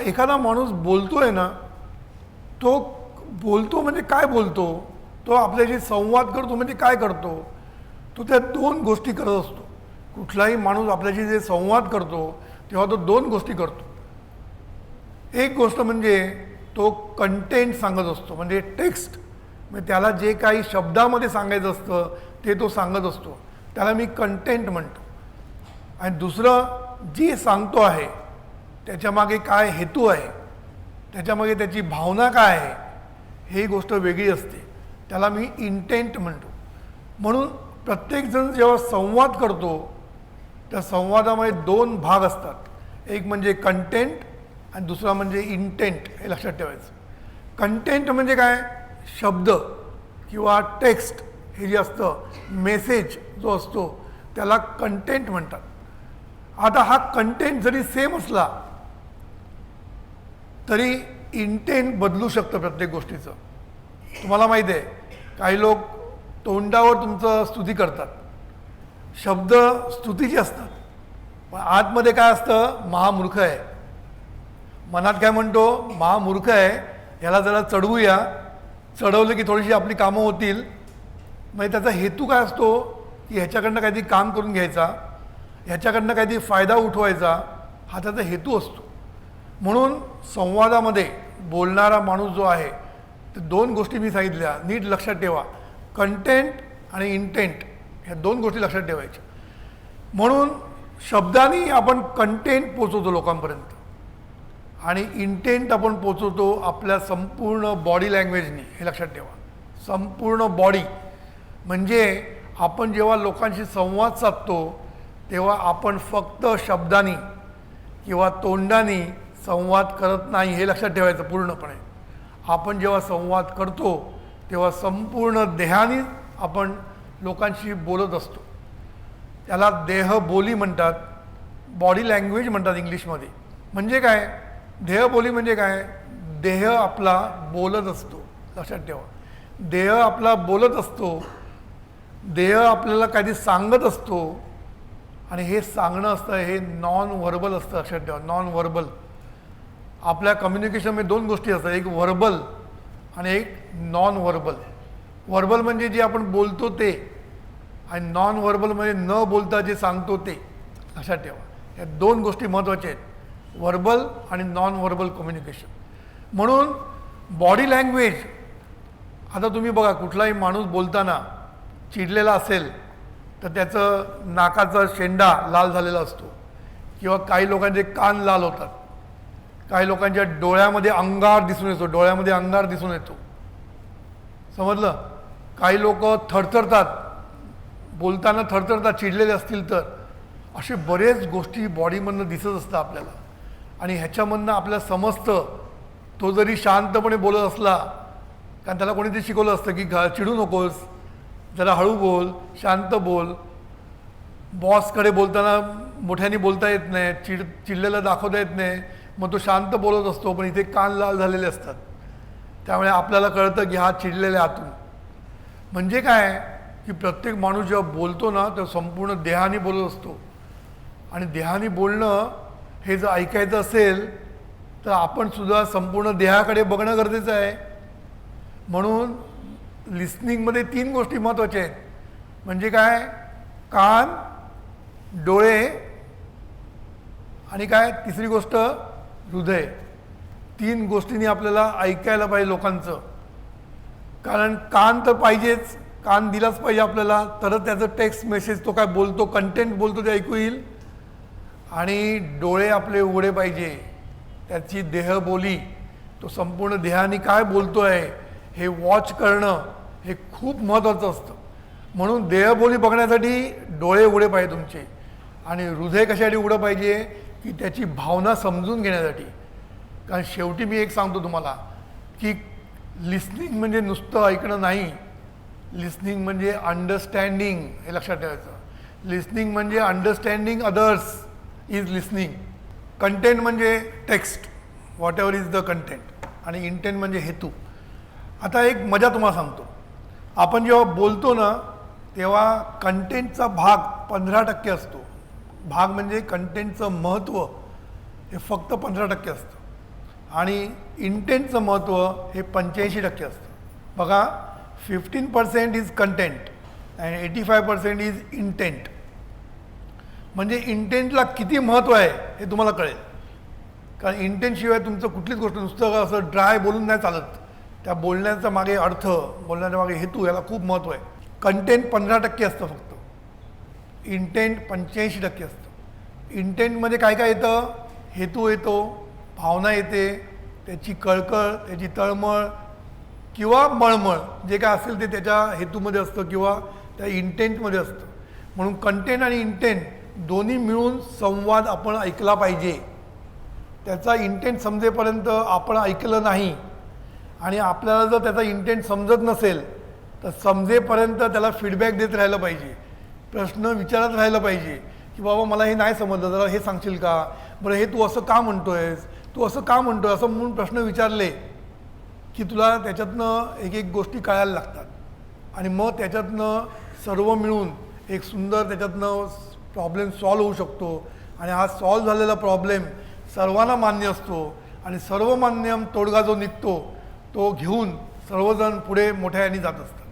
एखादा माणूस बोलतोय ना तो बोलतो म्हणजे काय बोलतो? तो आपल्याशी संवाद करतो म्हणजे काय करतो? तो त्या दोन गोष्टी करत असतो. कुठलाही माणूस आपल्याशी जे संवाद करतो तेव्हा तो दोन गोष्टी करतो. एक गोष्ट म्हणजे तो कंटेंट सांगत असतो म्हणजे टेक्स्ट म्हणजे त्याला जे काही शब्दामध्ये सांगायचं असतं ते तो सांगत असतो. त्याला मी कंटेंट म्हणतो. आणि दुसरं जे सांगतो आहे त्याच्यामागे काय हेतू आहे? त्याच्यामागे त्याची भावना काय आहे? ही गोष्ट वेगळी असते. त्याला मी इंटेंट म्हणतो. म्हणून प्रत्येकजण जेव्हा संवाद करतो त्या संवादामध्ये दोन भाग असतात. एक म्हणजे कंटेंट आणि दुसरा म्हणजे इंटेंट हे लक्षात ठेवायचं. कंटेंट म्हणजे काय? शब्द किंवा टेक्स्ट हे जे असतं मेसेज जो असतो त्याला कंटेंट म्हणतात. आता हा कंटेंट जरी सेम असला तरी इंटेंट बदलू शकतं प्रत्येक गोष्टीचं. तुम्हाला माहिती आहे काही लोक तोंडावर तुमचं स्तुती करतात. शब्द स्तुतीचे असतात. पण आतमध्ये काय असतं? महामूर्ख आहे. मनात काय म्हणतो? महामूर्ख आहे. ह्याला जरा चढवूया. चढवलं की थोडीशी आपली कामं होतील. म्हणजे त्याचा हेतू काय असतो? की ह्याच्याकडनं काहीतरी काम करून घ्यायचा. ह्याच्याकडनं काहीतरी फायदा उठवायचा. हा त्याचा हेतू असतो. म्हणून संवादामध्ये बोलणारा माणूस जो आहे ते दोन गोष्टी मी सांगितल्या. नीट लक्षात ठेवा. कंटेंट आणि इंटेंट ह्या दोन गोष्टी लक्षात ठेवायच्या. म्हणून शब्दांनी आपण कंटेंट पोचवतो लोकांपर्यंत. आणि इंटेंट आपण पोचवतो आपल्या संपूर्ण बॉडी लँग्वेजनी हे लक्षात ठेवा. संपूर्ण बॉडी म्हणजे आपण जेव्हा लोकांशी संवाद साधतो तेव्हा आपण फक्त शब्दानी किंवा तोंडानी संवाद करत नाही हे लक्षात ठेवायचं पूर्णपणे. आपण जेव्हा संवाद करतो तेव्हा संपूर्ण देहाने आपण लोकांशी बोलत असतो. त्याला देह बोली म्हणतात बॉडी लँग्वेज म्हणतात इंग्लिशमध्ये. म्हणजे काय? देहबोली म्हणजे काय? देह आपला बोलत असतो. लक्षात ठेवा. देह आपला बोलत असतो. देह आपल्याला काहीतरी सांगत असतो. आणि हे सांगणं असतं हे नॉन व्हर्बल असतं लक्षात ठेवा. नॉन व्हर्बल आपल्या कम्युनिकेशनमध्ये दोन गोष्टी असतात. एक व्हर्बल आणि एक नॉन व्हर्बल व्हर्बल म्हणजे जे आपण बोलतो ते आणि नॉन व्हर्बल म्हणजे न बोलता जे सांगतो ते. लक्षात ठेवा. या दोन गोष्टी महत्त्वाच्या आहेत. व्हर्बल आणि नॉन व्हर्बल कम्युनिकेशन म्हणून बॉडी लँग्वेज आता तुम्ही बघा कुठलाही माणूस बोलताना चिडलेला असेल तर त्याचं नाकाचा शेंडा लाल झालेला असतो. किंवा काही लोकांचे कान लाल होतात. काही लोकांच्या डोळ्यामध्ये अंगार दिसून येतो डोळ्यामध्ये अंगार दिसून येतो. समजलं? काही लोक थरथरतात. बोलताना थरथरतात चिडलेले असतील तर. असे बरेच गोष्टी बॉडीमधनं दिसत असतं आपल्याला. आणि ह्याच्यामधनं आपल्याला समजतं. तो जरी शांतपणे बोलत असला कारण त्याला कोणीतरी शिकवलं असतं की घा चिडू नकोस जरा हळू बोल शांत बोल. बॉसकडे बोलताना मोठ्याने बोलता येत नाही चिड चिडलेलं दाखवता येत नाही. मग तो शांत बोलत असतो पण इथे कान लाल झालेले असतात. त्यामुळे आपल्याला कळतं की हा चिडलेला आतून. म्हणजे काय? की प्रत्येक माणूस जेव्हा बोलतो ना तेव्हा संपूर्ण देहाने बोलत असतो. आणि देहाने बोलणं हे जर ऐकायचं असेल तर आपण सुद्धा संपूर्ण देहाकडे बघणं गरजेचं आहे. म्हणून लिस्निंगमध्ये तीन गोष्टी महत्त्वाच्या आहेत. म्हणजे काय? कान डोळे आणि काय? तिसरी गोष्ट हृदय. तीन गोष्टींनी आपल्याला ऐकायला पाहिजे लोकांचं. कारण कान तर पाहिजेच कान दिलाच पाहिजे आपल्याला तरच त्याचं टेक्स्ट मेसेज तो काय बोलतो कंटेंट बोलतो ते ऐकू येईल. आणि डोळे आपले उघडे पाहिजे. त्याची देहबोली तो संपूर्ण देहाने काय बोलतो आहे हे वॉच करणं हे खूप महत्त्वाचं असतं. म्हणून देहबोली बघण्यासाठी डोळे उघडे पाहिजे तुमचे. आणि हृदय कशासाठी उघडं पाहिजे की त्याची भावना समजून घेण्यासाठी. कारण शेवटी मी एक सांगतो तुम्हाला की लिस्निंग म्हणजे नुसतं ऐकणं नाही. लिस्निंग म्हणजे अंडरस्टँडिंग हे लक्षात ठेवायचं. लिस्निंग म्हणजे understanding others is listening content म्हणजे text whatever is the content आणि इंटेंट म्हणजे हेतू. आता एक मजा तुम्हाला सांगतो. आपण जेव्हा बोलतो ना तेव्हा कंटेंटचा भाग पंधरा टक्के असतो. भाग म्हणजे कंटेंटचं महत्त्व हे फक्त पंधरा टक्के असतं. आणि इंटेंटचं महत्त्व हे पंच्याऐंशी टक्के असतं. बघा fifteen percent is content and eighty five percent is intent म्हणजे इंटेंटला किती महत्त्व आहे हे तुम्हाला कळेल. कारण इंटेंटशिवाय तुमचं कुठलीच गोष्ट नुसतं असं ड्राय बोलून नाही चालत. त्या बोलण्याचा मागे अर्थ बोलण्याच्या मागे हेतू याला खूप महत्त्व आहे. कंटेंट पंधरा टक्के असतं फक्त. इंटेंट पंच्याऐंशी टक्के असतं. इंटेंटमध्ये काय काय येतं? हेतू येतो भावना येते त्याची कळकळ त्याची तळमळ किंवा मळमळ जे काय असेल ते त्याच्या हेतूमध्ये असतं किंवा त्या इंटेंटमध्ये असतं. म्हणून कंटेंट आणि इंटेंट दोन्ही मिळून संवाद आपण ऐकला पाहिजे. त्याचा इंटेंट समजेपर्यंत आपण ऐकलं नाही आणि आपल्याला जर त्याचा इंटेंट समजत नसेल तर समजेपर्यंत त्याला फीडबॅक देत राहिलं पाहिजे. प्रश्न विचारत राहिला पाहिजे की बाबा मला हे नाही समजलं जरा हे सांगशील का? बरं हे तू असं का म्हणतोयस? तू असं का म्हणतोय असं म्हणून प्रश्न विचारले की तुला त्याच्यातनं एक एक गोष्टी कळायला लागतात. आणि मग त्याच्यातनं सर्व मिळून एक सुंदर त्याच्यातनं प्रॉब्लेम सॉल्व होऊ शकतो. आणि हा सॉल्व झालेला प्रॉब्लेम सर्वांना मान्य असतो. आणि सर्वमान्य तोडगा जो निघतो तो घेऊन सर्वजण पुढे मोठ्या यांनी जात असतात.